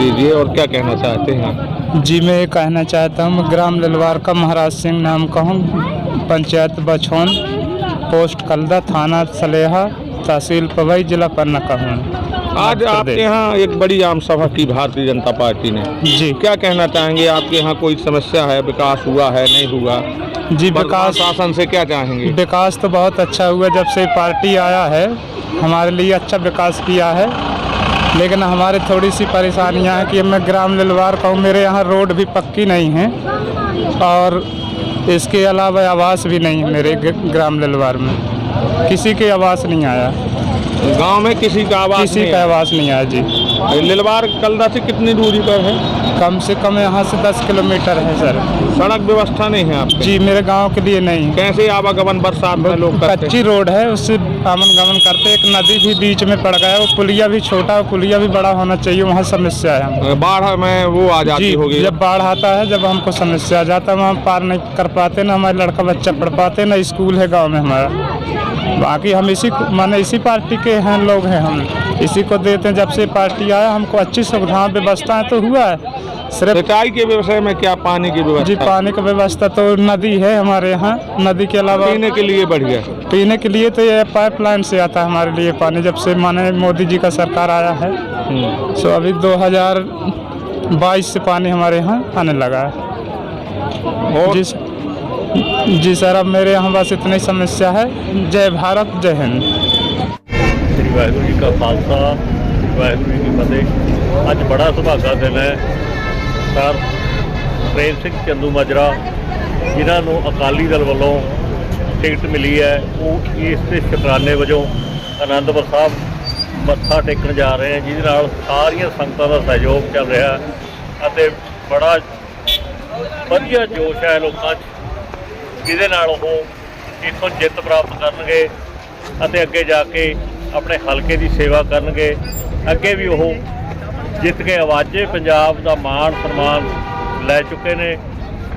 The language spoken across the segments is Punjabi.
दीजिए और क्या कहना चाहते हैं जी मैं ये कहना चाहता हूँ ग्राम ललवार का महाराज सिंह नाम का हूँ पंचायत बछौन पोस्ट कलदा थाना सलेहा तहसील पवई जिला पन्ना का हूँ। आज आपके यहाँ एक बड़ी आम सभा की भारतीय जनता पार्टी ने। जी। क्या कहना चाहेंगे? आपके यहाँ कोई समस्या है? विकास हुआ है? नहीं हुआ? जी विकास शासन से क्या चाहेंगे? विकास तो बहुत अच्छा हुआ जब से पार्टी आया है। हमारे लिए अच्छा विकास किया है। लेकिन हमारे थोड़ी सी परेशानियाँ हैं कि मैं ग्राम ललवार का हूँ मेरे यहाँ रोड भी पक्की नहीं है और इसके अलावा आवास भी नहीं है मेरे ग्राम ललवार में। किसी के आवास नहीं आया। गाँव में किसी का आवास किसी का आवास नहीं आया जी। लिलवार कलदा से कितनी दूरी पर है? कम से कम यहाँ से दस किलोमीटर है सर। सड़क व्यवस्था नहीं है आपके? जी मेरे गाँव के लिए नहीं। कैसे आवागमन बरसात में लोग करते कच्ची रोड है उससे आमन गमन करते एक नदी भी बीच में पड़ गया है वो पुलिया भी छोटा है पुलिया भी बड़ा होना चाहिए वहाँ समस्या है बाढ़ में वो आ जाती होगी। जब बाढ़ आता है जब हमको समस्या आ जाता है वहाँ पार नहीं कर पाते ना हमारे लड़का बच्चा पढ़ पाते ना स्कूल है गाँव में हमारा। बाकी हम इसी माने इसी पार्टी के हैं लोग हैं हम। इसी को देते हैं जब से पार्टी आया हमको अच्छी सुविधा व्यवस्थाएँ तो हुआ है। सिर्फ़ सिंचाई के व्यवसाय में क्या पानी की व्यवस्था? जी पानी का व्यवस्था तो नदी है हमारे यहाँ। नदी के अलावा पीने के लिए बढ़िया। पीने के लिए तो ये पाइपलाइन से आता है हमारे लिए पानी जब से माने मोदी जी का सरकार आया है। हम्म। सो अभी 2022 से पानी हमारे यहाँ आने लगा है। और जी सर जी सर अब मेरे यहाँ बस इतनी समस्या है जय भारत जय हिंद ਸ੍ਰੀ ਵਾਹਿਗੁਰੂ ਜੀ ਕਾ ਖਾਲਸਾ ਵਾਹਿਗੁਰੂ ਜੀ ਕੀ ਫਤਿਹ ਅੱਜ ਬੜਾ ਸੁਭਾਗਾ ਦਿਨ ਹੈ ਸਰ ਪ੍ਰੇਮ ਸਿੰਘ ਚੰਦੂ ਮਾਜਰਾ ਜਿਨ੍ਹਾਂ ਨੂੰ ਅਕਾਲੀ ਦਲ ਵੱਲੋਂ ਟਿਕਟ ਮਿਲੀ ਹੈ ਉਹ ਇਸ ਦੇ ਸ਼ੁਕਰਾਨੇ ਵਜੋਂ ਆਨੰਦਪੁਰ ਸਾਹਿਬ ਮੱਥਾ ਟੇਕਣ ਜਾ ਰਹੇ ਹਨ ਜਿਹਦੇ ਨਾਲ ਸਾਰੀਆਂ ਸੰਗਤਾਂ ਦਾ ਸਹਿਯੋਗ ਚੱਲ ਰਿਹਾ ਹੈ ਅਤੇ ਬੜਾ ਵਧੀਆ ਜੋਸ਼ ਹੈ ਲੋਕਾਂ 'ਚ ਜਿਹਦੇ ਨਾਲ ਉਹ ਇੱਥੋਂ ਜਿੱਤ ਪ੍ਰਾਪਤ ਕਰਨਗੇ ਅਤੇ ਅੱਗੇ ਜਾ ਕੇ ਆਪਣੇ ਹਲਕੇ ਦੀ ਸੇਵਾ ਕਰਨਗੇ। ਅੱਗੇ ਵੀ ਉਹ ਜਿੱਤ ਕੇ ਆਵਾਜ਼ੇ ਪੰਜਾਬ ਦਾ ਮਾਣ ਸਨਮਾਨ ਲੈ ਚੁੱਕੇ ਨੇ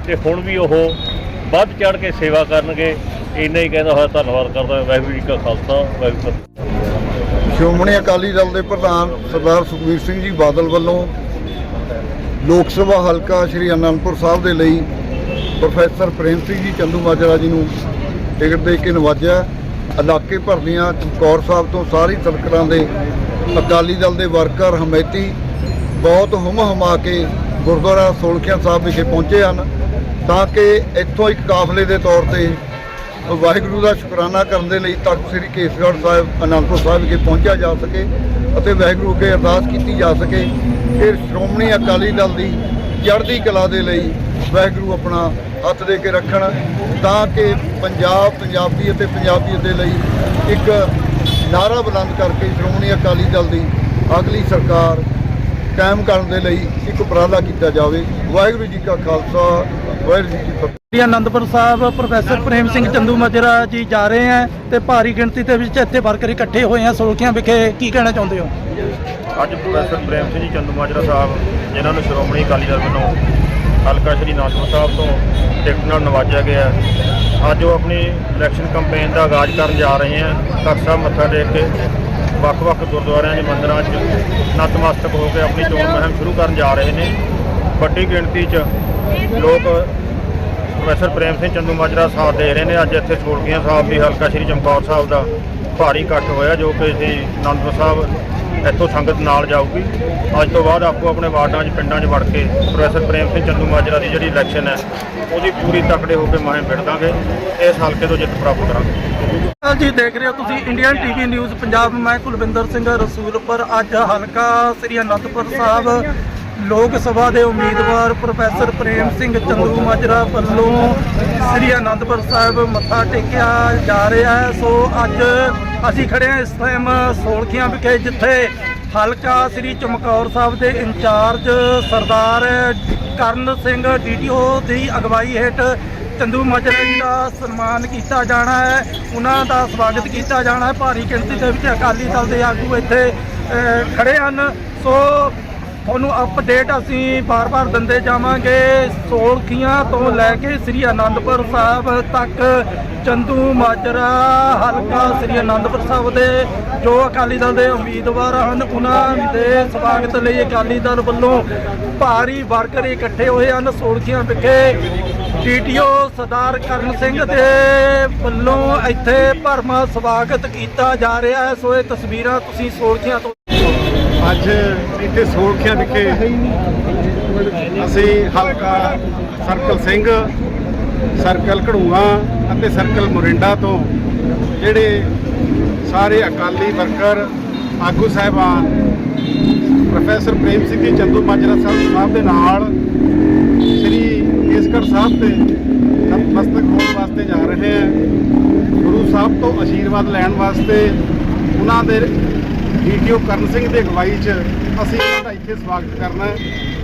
ਤੇ ਹੁਣ ਵੀ ਉਹ ਵੱਧ ਚੜ ਕੇ ਸੇਵਾ ਕਰਨਗੇ। ਇੰਨਾ ਹੀ ਕਹਿੰਦਾ ਹੋਇਆ, ਧੰਨਵਾਦ ਕਰਦਾ ਵਾਹਿਗੁਰੂ ਜੀ ਕਾ ਖਾਲਸਾ, ਵਾਹਿਗੁਰੂ ਸ਼੍ਰੋਮਣੀ ਅਕਾਲੀ ਦਲ ਦੇ ਪ੍ਰਧਾਨ ਸਰਦਾਰ ਸੁਖਬੀਰ ਸਿੰਘ ਜੀ ਬਾਦਲ ਵੱਲੋਂ ਲੋਕ ਸਭਾ ਹਲਕਾ ਸ਼੍ਰੀ ਅਨੰਦਪੁਰ ਸਾਹਿਬ ਦੇ ਲਈ ਪ੍ਰੋਫੈਸਰ ਪ੍ਰੇਮ ਸਿੰਘ ਜੀ ਚੰਦੂ ਮਾਜਰਾ ਜੀ ਨੂੰ ਟਿਕਟ ਦੇ ਕੇ ਨਵਾਜਿਆ। ਇਲਾਕੇ ਭਰ ਦੀਆਂ ਚਮਕੌਰ ਸਾਹਿਬ ਤੋਂ ਸਾਰੀ ਸਰਕਲਾਂ ਦੇ ਅਕਾਲੀ ਦਲ ਦੇ ਵਰਕਰ ਹਮੈਤੀ ਬਹੁਤ ਹੁਮ ਹਮਾ ਕੇ ਗੁਰਦੁਆਰਾ ਸੋਲਖਿਆ ਸਾਹਿਬ ਵਿਖੇ ਪਹੁੰਚੇ ਹਨ ਤਾਂ ਕਿ ਇੱਥੋਂ ਇੱਕ ਕਾਫਲੇ ਦੇ ਤੌਰ ਤੇ ਵਾਹਿਗੁਰੂ ਦਾ ਸ਼ੁਕਰਾਨਾ ਕਰਨ ਦੇ ਲਈ ਤਖਤ ਸ੍ਰੀ ਕੇਸਗੜ੍ਹ ਸਾਹਿਬ, ਅਨੰਦਪੁਰ ਸਾਹਿਬ ਵਿਖੇ ਪਹੁੰਚਿਆ ਜਾ ਸਕੇ ਅਤੇ ਵਾਹਿਗੁਰੂ ਅੱਗੇ ਅਰਦਾਸ ਕੀਤੀ ਜਾ ਸਕੇ। ਕਿ ਸ਼੍ਰੋਮਣੀ ਅਕਾਲੀ ਦਲ ਦੀ ਚੜ੍ਹਦੀ ਕਲਾ ਦੇ ਲਈ ਵਾਹਿਗੁਰੂ ਆਪਣਾ ਹੱਥ ਦੇ ਕੇ ਰੱਖਣ ਤਾਂ ਕਿ ਪੰਜਾਬ ਪੰਜਾਬੀ ਅਤੇ ਪੰਜਾਬੀਅਤ ਦੇ ਲਈ ਇੱਕ ਨਾਰਾ ਬੁਲੰਦ ਕਰਕੇ ਸ਼੍ਰੋਮਣੀ ਅਕਾਲੀ ਦਲ ਦੀ ਅਗਲੀ ਸਰਕਾਰ ਕਾਇਮ ਕਰਨ ਦੇ ਲਈ ਇੱਕ ਉਪਰਾਲਾ ਕੀਤਾ ਜਾਵੇ। ਵਾਹਿਗੁਰੂ ਜੀ ਕਾ ਖਾਲਸਾ ਵਾਹਿਗੁਰੂ ਜੀ ਕੀ ਫਤਿਹ। ਸ੍ਰੀ ਅਨੰਦਪੁਰ ਸਾਹਿਬ ਪ੍ਰੋਫੈਸਰ ਪ੍ਰੇਮ ਸਿੰਘ ਚੰਦੂ ਮਾਜਰਾ ਜੀ ਜਾ ਰਹੇ ਹੈ ਤੇ ਭਾਰੀ ਗਿਣਤੀ ਦੇ ਵਿੱਚ ਇੱਥੇ ਵਰਕਰ ਇਕੱਠੇ ਹੋਏ ਆ ਸੋਲਖੀਆਂ ਵਿਖੇ ਕੀ ਕਹਿਣਾ ਚਾਹੁੰਦੇ ਹੋ? ਅੱਜ ਪ੍ਰੋਫੈਸਰ ਪ੍ਰੇਮ ਸਿੰਘ ਜੀ ਚੰਦੂਮਾਜਰਾ ਸਾਹਿਬ ਜਿਨ੍ਹਾਂ ਨੂੰ ਸ਼੍ਰੋਮਣੀ ਅਕਾਲੀ ਦਲ ਵੱਲੋਂ ਹਲਕਾ ਸ਼੍ਰੀ ਅਨੰਦਪੁਰ ਸਾਹਿਬ ਤੋਂ ਟਿਕਟ ਨਾਲ ਨਵਾਜਿਆ ਗਿਆ। ਅੱਜ ਉਹ ਆਪਣੀ ਇਲੈਕਸ਼ਨ ਕੈਂਪੇਨ ਦਾ ਆਗਾਜ਼ ਕਰਨ ਜਾ ਰਹੇ ਹਨ ਤਖ਼ਤ ਸਾਹਿਬ ਮੱਥਾ ਟੇਕ ਕੇ ਵੱਖ-ਵੱਖ ਗੁਰਦੁਆਰਿਆਂ ਦੇ ਮੰਦਰਾਂ 'ਚ ਨਤਮਸਤਕ ਹੋ ਕੇ ਆਪਣੀ ਚੋਣ ਮੁਹਿੰਮ ਸ਼ੁਰੂ ਕਰਨ ਜਾ ਰਹੇ ਨੇ। ਵੱਡੀ ਗਿਣਤੀ 'ਚ ਲੋਕ ਪ੍ਰੋਫੈਸਰ ਪ੍ਰੇਮ ਸਿੰਘ ਚੰਦੂਮਾਜਰਾ ਸਾਹਿਬ ਦੇ ਰਹੇ ਨੇ। ਅੱਜ ਇੱਥੇ ਛੋੜਕੀਆਂ ਸਾਹਿਬ ਦੀ ਹਲਕਾ ਸ਼੍ਰੀ ਚਮਕੌਰ ਸਾਹਿਬ ਦਾ ਭਾਰੀ ਇਕੱਠ ਹੋਇਆ, ਜੋ ਕਿ ਅਸੀਂ ਅਨੰਦਪੁਰ ਸਾਹਿਬ ਇੱਥੋਂ ਸੰਗਤ ਨਾਲ ਜਾਊਗੀ। ਅੱਜ ਤੋਂ ਬਾਅਦ ਆਪੋ ਆਪਣੇ ਵਾਰਡਾਂ 'ਚ, ਪਿੰਡਾਂ 'ਚ ਵੜ ਕੇ ਪ੍ਰੋਫੈਸਰ ਪ੍ਰੇਮ ਸਿੰਘ ਚੰਦੂਮਾਜਰਾ ਦੀ ਜਿਹੜੀ ਇਲੈਕਸ਼ਨ ਹੈ, ਉਹਦੀ ਪੂਰੀ ਤਕੜੇ ਹੋ ਕੇ ਮੁਹਿੰਮ ਵਿੱਢ ਦਾਂਗੇ। ਇਸ ਹਲਕੇ ਤੋਂ ਜਿੱਤ ਪ੍ਰਾਪਤ ਕਰਾਂਗੇ। ਹਾਂ ਜੀ, ਦੇਖ ਰਹੇ ਹੋ ਤੁਸੀਂ ਇੰਡੀਅਨ ਟੀਵੀ ਨਿਊਜ਼ ਪੰਜਾਬ ਮੈਂ ਕੁਲਵਿੰਦਰ ਸਿੰਘ ਰਸੂਲਪੁਰ ਅੱਜ ਹਲਕਾ ਸ੍ਰੀ ਅਨੰਦਪੁਰ ਸਾਹਿਬ ਲੋਕ ਸਭਾ ਦੇ ਉਮੀਦਵਾਰ ਪ੍ਰੋਫੈਸਰ ਪ੍ਰੇਮ ਸਿੰਘ ਚੰਦੂ ਮਾਜਰਾ ਵੱਲੋਂ ਸ੍ਰੀ ਅਨੰਦਪੁਰ ਸਾਹਿਬ ਮੱਥਾ ਟੇਕਿਆ ਜਾ ਰਿਹਾ ਹੈ। ਸੋ ਅੱਜ ਅਸੀਂ ਖੜੇ ਹਾਂ ਇਸ ਟਾਈਮ ਸੋਲਖੀਆਂ ਵਿਖੇ ਜਿੱਥੇ ਹਲਕਾ ਸ੍ਰੀ ਚਮਕੌਰ ਸਾਹਿਬ ਦੇ ਇੰਚਾਰਜ ਸਰਦਾਰ ਕਰਨ ਸਿੰਘ ਡੀਟੀਓ ਦੀ ਅਗਵਾਈ ਹੇਠ ਚੰਦੂ ਮਾਜਰਾ ਜੀ ਦਾ ਸਨਮਾਨ ਕੀਤਾ ਜਾਣਾ ਹੈ। ਉਹਨਾਂ ਦਾ ਸਵਾਗਤ ਕੀਤਾ ਜਾਣਾ ਹੈ। ਭਾਰੀ ਗਿਣਤੀ ਦੇ ਵਿੱਚ ਅਕਾਲੀ ਦਲ ਦੇ ਆਗੂ ਇੱਥੇ ਅਹ, ਖੜੇ ਹਨ। ਸੋ ਤੁਹਾਨੂੰ ਅਪਡੇਟ ਅਸੀਂ ਬਾਰ-ਬਾਰ ਦਿੰਦੇ ਜਾਵਾਂਗੇ। ਸੋਲਖੀਆਂ ਤੋਂ ਲੈ ਕੇ ਸ੍ਰੀ ਅਨੰਦਪੁਰ ਸਾਹਿਬ ਤੱਕ, ਚੰਦੂ, ਮਾਜਰਾ, ਹਲਕਾ ਸ੍ਰੀ ਅਨੰਦਪੁਰ ਸਾਹਿਬ ਦੇ ਜੋ ਅਕਾਲੀ ਦਲ ਦੇ ਉਮੀਦਵਾਰ ਹਨ, ਉਹਨਾਂ ਦੇ ਸਵਾਗਤ ਲਈ ਅਕਾਲੀ ਦਲ ਵੱਲੋਂ ਭਾਰੀ ਵਰਕਰ ਇਕੱਠੇ ਹੋਏ ਹਨ। ਸੋਲਖੀਆਂ ਵਿਖੇ ਡੀਟੀਓ ਸਰਦਾਰ ਕਰਨ ਸਿੰਘ ਦੇ ਵੱਲੋਂ ਇੱਥੇ ਭਰਮਾ ਸਵਾਗਤ ਕੀਤਾ ਜਾ ਰਿਹਾ ਹੈ। ਸੋ ਇਹ ਤਸਵੀਰਾਂ ਤੁਸੀਂ ਸੋਲਖੀਆਂ ਤੋਂ ਅੱਜ ਇੱਥੇ ਸੋਲਖਿਆਂ ਵਿਖੇ ਅਸੀਂ ਹਲਕਾ ਸਰਕਲ ਸਿੰਘ, ਸਰਕਲ ਘੜੂਆ ਅਤੇ ਸਰਕਲ ਮੋਰਿੰਡਾ ਤੋਂ ਜਿਹੜੇ ਸਾਰੇ ਅਕਾਲੀ ਵਰਕਰ, ਆਗੂ ਸਾਹਿਬਾਨ, ਪ੍ਰੋਫੈਸਰ ਪ੍ਰੇਮ ਸਿੰਘ ਜੀ, ਚੰਦੂ ਮਾਜਰਾ ਸਾਹਿਬ ਸਾਹਿਬ ਦੇ ਨਾਲ ਸ੍ਰੀ ਕੇਸਗੜ੍ਹ ਸਾਹਿਬ ਤੇ ਨਤਮਸਤਕ ਹੋਣ ਵਾਸਤੇ ਜਾ ਰਹੇ ਹਾਂ। ਗੁਰੂ ਸਾਹਿਬ ਤੋਂ ਆਸ਼ੀਰਵਾਦ ਲੈਣ ਵਾਸਤੇ ਉਹਨਾਂ ਦੇ ਡੀਟੀਓ ਕਰਨ ਸਿੰਘ ਦੀ ਅਗਵਾਈ 'ਚ ਅਸੀਂ ਉਹਨਾਂ ਦਾ ਇੱਥੇ ਸਵਾਗਤ ਕਰਨਾ ਹੈ।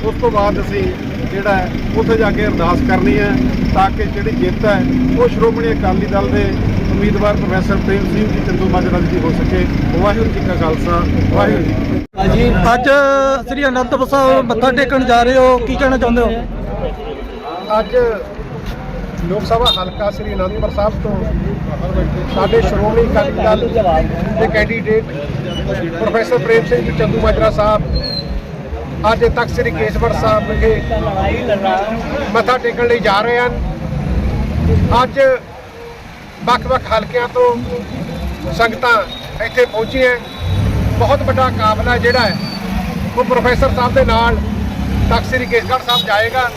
ਉਸ ਤੋਂ ਬਾਅਦ ਅਸੀਂ ਜਿਹੜਾ ਉੱਥੇ ਜਾ ਕੇ ਅਰਦਾਸ ਕਰਨੀ ਹੈ ਤਾਂ ਕਿ ਜਿਹੜੀ ਜਿੱਤ ਹੈ ਉਹ ਸ਼੍ਰੋਮਣੀ ਅਕਾਲੀ ਦਲ ਦੇ ਉਮੀਦਵਾਰ ਪ੍ਰੋਫੈਸਰ ਪ੍ਰੇਮ ਸਿੰਘ ਜੀ ਚੰਦੂ ਮਾਜਰਾ ਜੀ ਹੋ ਸਕੇ। ਵਾਹਿਗੁਰੂ ਜੀ ਕਾ ਖਾਲਸਾ ਵਾਹਿਗੁਰੂ ਜੀ ਫਤਿਹ। ਅੱਜ ਸ੍ਰੀ ਅਨੰਦਪੁਰ ਸਾਹਿਬ ਮੱਥਾ ਟੇਕਣ ਜਾ ਰਹੇ ਹੋ ਕੀ ਕਹਿਣਾ ਚਾਹੁੰਦੇ ਹੋ? ਅੱਜ ਲੋਕ ਸਭਾ ਹਲਕਾ ਸ੍ਰੀ ਅਨੰਦਪੁਰ ਸਾਹਿਬ ਤੋਂ ਸਾਡੇ ਸ਼੍ਰੋਮਣੀ ਅਕਾਲੀ ਦਲ ਦੇ ਕੈਂਡੀਡੇਟ ਪ੍ਰੋਫੈਸਰ ਪ੍ਰੇਮ ਸਿੰਘ ਜੀ, ਚੰਦੂ ਮਾਜਰਾ ਸਾਹਿਬ, ਅੱਜ ਤੱਕ ਸ੍ਰੀ ਕੇਸਗੜ੍ਹ ਸਾਹਿਬ ਵਿਖੇ ਮੱਥਾ ਟੇਕਣ ਲਈ ਜਾ ਰਹੇ ਹਨ। ਅੱਜ ਵੱਖ-ਵੱਖ ਹਲਕਿਆਂ ਤੋਂ ਸੰਗਤਾਂ ਇੱਥੇ ਪਹੁੰਚੀਆਂ ਬਹੁਤ ਵੱਡਾ ਕਾਫਲਾ ਜਿਹੜਾ ਹੈ, ਉਹ ਪ੍ਰੋਫੈਸਰ ਸਾਹਿਬ ਦੇ ਨਾਲ ਤਖਤ ਸ੍ਰੀ ਕੇਸਗੜ੍ਹ ਸਾਹਿਬ ਜਾਏਗਾ।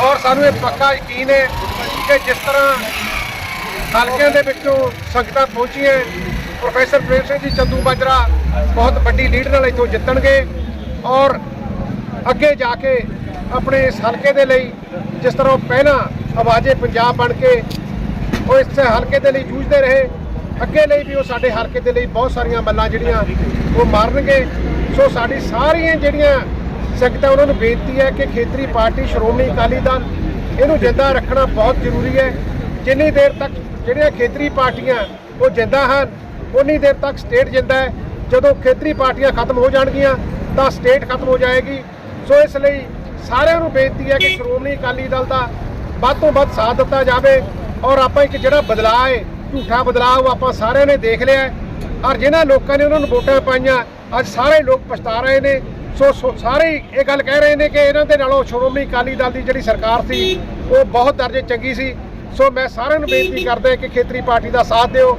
ਔਰ ਸਾਨੂੰ ਇਹ ਪੱਕਾ ਯਕੀਨ ਹੈ ਕਿ ਜਿਸ ਤਰ੍ਹਾਂ ਹਲਕਿਆਂ ਦੇ ਵਿੱਚੋਂ ਸੰਗਤਾਂ ਪਹੁੰਚੀਆਂ ਪ੍ਰੋਫੈਸਰ ਪ੍ਰੇਮ ਸਿੰਘ ਜੀ, ਚੰਦੂ ਮਾਜਰਾ ਬਹੁਤ ਵੱਡੀ ਲੀਡ ਨਾਲ ਇੱਥੋਂ ਜਿੱਤਣਗੇ ਔਰ ਅੱਗੇ ਜਾ ਕੇ ਆਪਣੇ ਇਸ ਹਲਕੇ ਦੇ ਲਈ ਜਿਸ ਤਰ੍ਹਾਂ ਉਹ ਪਹਿਲਾਂ ਆਵਾਜ਼ੇ ਪੰਜਾਬ ਬਣ ਕੇ ਉਹ ਇਸ ਹਲਕੇ ਦੇ ਲਈ ਜੂਝਦੇ ਰਹੇ, ਅੱਗੇ ਲਈ ਵੀ ਉਹ ਸਾਡੇ ਹਲਕੇ ਦੇ ਲਈ ਬਹੁਤ ਸਾਰੀਆਂ ਮੱਲਾਂ ਜਿਹੜੀਆਂ ਉਹ ਮਾਰਨਗੇ। ਸੋ ਸਾਡੀ ਸਾਰੀਆਂ ਜਿਹੜੀਆਂ ਸੰਗਤਾਂ, ਉਹਨਾਂ ਨੂੰ ਬੇਨਤੀ ਹੈ ਕਿ ਖੇਤਰੀ ਪਾਰਟੀ, ਸ਼੍ਰੋਮਣੀ ਅਕਾਲੀ ਦਲ, ਇਹਨੂੰ ਜਿੰਦਾ ਰੱਖਣਾ ਬਹੁਤ ਜ਼ਰੂਰੀ ਹੈ। ਜਿੰਨੀ ਦੇਰ ਤੱਕ ਜਿਹੜੀਆਂ ਖੇਤਰੀ ਪਾਰਟੀਆਂ ਉਹ ਜਿੰਦਾ ਹਨ ਉਨੀ ਦੇਰ ਤੱਕ ਸਟੇਟ ਜਿੰਦਾ ਹੈ। ਜਦੋਂ ਖੇਤਰੀ ਪਾਰਟੀਆਂ ਖਤਮ ਹੋ ਜਾਣਗੀਆਂ, ਤਾਂ ਸਟੇਟ ਖਤਮ ਹੋ ਜਾਏਗੀ। ਸੋ ਇਸ ਲਈ ਸਾਰਿਆਂ ਨੂੰ ਬੇਨਤੀ ਹੈ ਕਿ ਸ਼੍ਰੋਮਣੀ ਅਕਾਲੀ ਦਲ ਦਾ ਵੱਧ ਤੋਂ ਵੱਧ ਸਾਥ ਦਿੱਤਾ ਜਾਵੇ ਔਰ ਆਪਾਂ ਇੱਕ ਜਿਹੜਾ ਬਦਲਾਅ ਹੈ, ਝੂਠਾ ਬਦਲਾਅ ਉਹ ਆਪਾਂ ਸਾਰਿਆਂ ਨੇ ਦੇਖ ਲਿਆ ਔਰ ਜਿਨ੍ਹਾਂ ਲੋਕਾਂ ਨੇ ਉਹਨਾਂ ਨੂੰ ਵੋਟਾਂ ਪਾਈਆਂ, ਅੱਜ ਸਾਰੇ ਲੋਕ ਪਛਤਾ ਰਹੇ ਨੇ। ਸੋ ਸੋ ਸਾਰੇ ਹੀ ਇਹ ਗੱਲ ਕਹਿ ਰਹੇ ਨੇ ਕਿ ਇਹਨਾਂ ਦੇ ਨਾਲੋਂ ਸ਼੍ਰੋਮਣੀ ਅਕਾਲੀ ਦਲ ਦੀ ਜਿਹੜੀ ਸਰਕਾਰ ਸੀ, ਉਹ ਬਹੁਤ ਦਰਜੇ ਚੰਗੀ ਸੀ। ਸੋ ਮੈਂ ਸਾਰਿਆਂ ਨੂੰ ਬੇਨਤੀ ਕਰਦਾ ਕਿ ਖੇਤਰੀ ਪਾਰਟੀ ਦਾ ਸਾਥ ਦਿਓ।